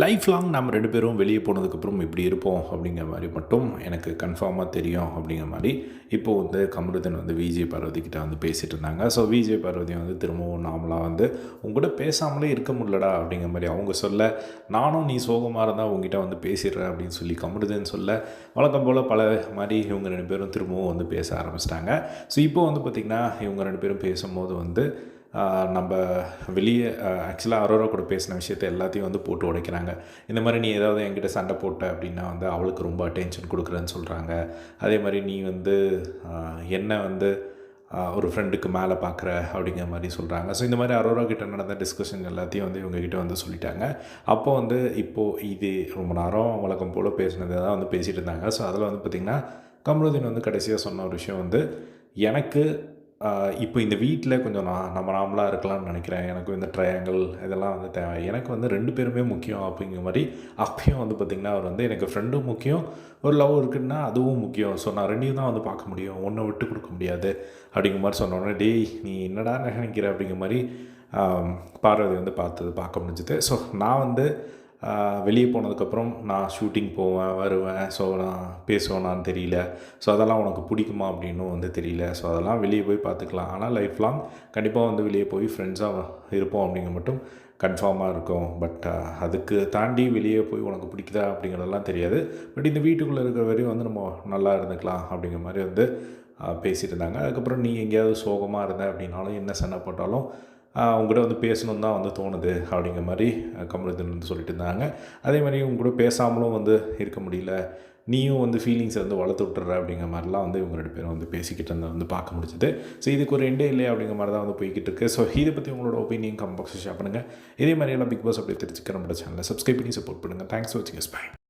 Life long நம்ம ரெண்டு பேரும் வெளியே போனதுக்கப்புறம் இப்படி இருப்போம் அப்படிங்கிற மாதிரி மட்டும் எனக்கு கன்ஃபார்மாக தெரியும் அப்படிங்கிற மாதிரி இப்போது வந்து கமருதன் வந்து விஜய் பார்வதிக்கிட்ட வந்து பேசிகிட்டு இருந்தாங்க. ஸோ விஜய் பார்வதி வந்து திரும்பவும் நாமளாக வந்து உங்கள்கிட்ட பேசாமலே இருக்க முடியலடா அப்படிங்கிற மாதிரி அவங்க சொல்ல நானும் நீ சோகமாக இருந்தால் உங்ககிட்ட வந்து பேசிடுறேன் அப்படின்னு சொல்லி கமருதன் சொல்ல வழக்கம் போல் பல மாதிரி இவங்க ரெண்டு பேரும் திரும்பவும் வந்து பேச ஆரம்பிச்சிட்டாங்க. ஸோ இப்போ வந்து பார்த்திங்கன்னா இவங்க ரெண்டு பேரும் பேசும்போது வந்து நம்ம வெளியே ஆக்சுவலாக அரோரா கூட பேசின விஷயத்த எல்லாத்தையும் வந்து போட்டு உடைக்கிறாங்க. இந்த மாதிரி நீ ஏதாவது என்கிட்ட சண்டை போட்ட அப்படின்னா வந்து அவளுக்கு ரொம்ப அட்டென்ஷன் கொடுக்குறேன்னு சொல்கிறாங்க அதே மாதிரி நீ வந்து என்ன வந்து ஒரு ஃப்ரெண்டுக்கு மேலே பார்க்குற அப்படிங்கிற மாதிரி சொல்கிறாங்க ஸோ இந்த மாதிரி அரோரா கிட்ட நடந்த டிஸ்கஷன் எல்லாத்தையும் வந்து இவங்ககிட்ட வந்து சொல்லிட்டாங்க. அப்போ வந்து இப்போது இது ரொம்ப நேரம் வழக்கம் போல் பேசினதை தான் வந்து பேசிகிட்டு இருந்தாங்க. ஸோ அதில் வந்து பார்த்திங்கன்னா கமருதீன் வந்து கடைசியாக சொன்ன ஒரு விஷயம் வந்து எனக்கு இப்போ இந்த வீட்டில் கொஞ்சம் நான் நம்ம நாமளாக இருக்கலாம்னு நினைக்கிறேன். எனக்கு இந்த ட்ரையாங்கிள் இதெல்லாம் வந்து தேவை. எனக்கு வந்து ரெண்டு பேருமே முக்கியம் அப்படிங்கிற மாதிரி அப்பயும் வந்து பார்த்திங்கன்னா அவர் வந்து எனக்கு ஃப்ரெண்டும் முக்கியம் ஒரு லவ் இருக்குன்னா அதுவும் முக்கியம். ஸோ நான் ரெண்டையும் தான் வந்து பார்க்க முடியும். ஒன்றை விட்டு கொடுக்க முடியாது அப்படிங்கிற மாதிரி சொன்னோன்னே டேய் நீ என்னடா நினைக்கிற? அப்படிங்கிற மாதிரி பார்வதி வந்து பார்த்தது பார்க்க முடிஞ்சுது. ஸோ நான் வந்து வெளியே போனதுக்கப்புறம் நான் ஷூட்டிங் போவேன் வருவேன். ஸோ நான் பேசுவேனான்னு தெரியல. ஸோ அதெல்லாம் உனக்கு பிடிக்குமா அப்படின்னும் வந்து தெரியல. ஸோ அதெல்லாம் வெளியே போய் பார்த்துக்கலாம். ஆனால் லைஃப் லாங் கண்டிப்பாக வந்து வெளியே போய் ஃப்ரெண்ட்ஸாக இருப்போம் அப்படிங்க மட்டும் கன்ஃபார்மாக இருக்கும். பட் அதுக்கு தாண்டி வெளியே போய் உனக்கு பிடிக்குதா அப்படிங்கிறதெல்லாம் தெரியாது. பட் இந்த வீட்டுக்குள்ளே இருக்கிற வரையும் வந்து நம்ம நல்லா இருந்துக்கலாம் அப்படிங்கிற மாதிரி வந்து பேசிட்டு இருந்தாங்க. அதுக்கப்புறம் நீ எங்கேயாவது சோகமாக இருந்த அப்படின்னாலும் என்ன சண்டை போட்டாலும் உங்கள்கிட்ட வந்து பேசணும் தான் வந்து தோணுது அப்படிங்கிற மாதிரி கமலத்தின் வந்து சொல்லிட்டு இருந்தாங்க. அதே மாதிரி உங்க கூட பேசாமலும் வந்து இருக்க முடியல. நீயும் வந்து ஃபீலிங்ஸை வந்து வளர்த்து விட்டுற அப்படிங்கிற மாதிரிலாம் வந்து இவங்க ரெண்டு பேரும் வந்து பேசிக்கிட்டு இருந்தால் வந்து பார்க்க முடிஞ்சுது. ஸோ இதுக்கு ஒரு எண்டே இல்லையா அப்படிங்கிற மாதிரி தான் வந்து போய்கிட்டு இருக்கு. ஸோ இதை பற்றி உங்களோட ஒப்பீனியன் கம்பாக்ஸ் ஷேர் பண்ணுங்கள் இதே மாதிரி எல்லாம் பிக் பாஸ் அப்படி தெரிஞ்சுக்க நம்மளோட சேனலை சப்ஸ்கிரைப் பண்ணி சப்போர்ட் பண்ணுங்கள் தேங்க்ஸ் ஃபார் வாட்சிங் பை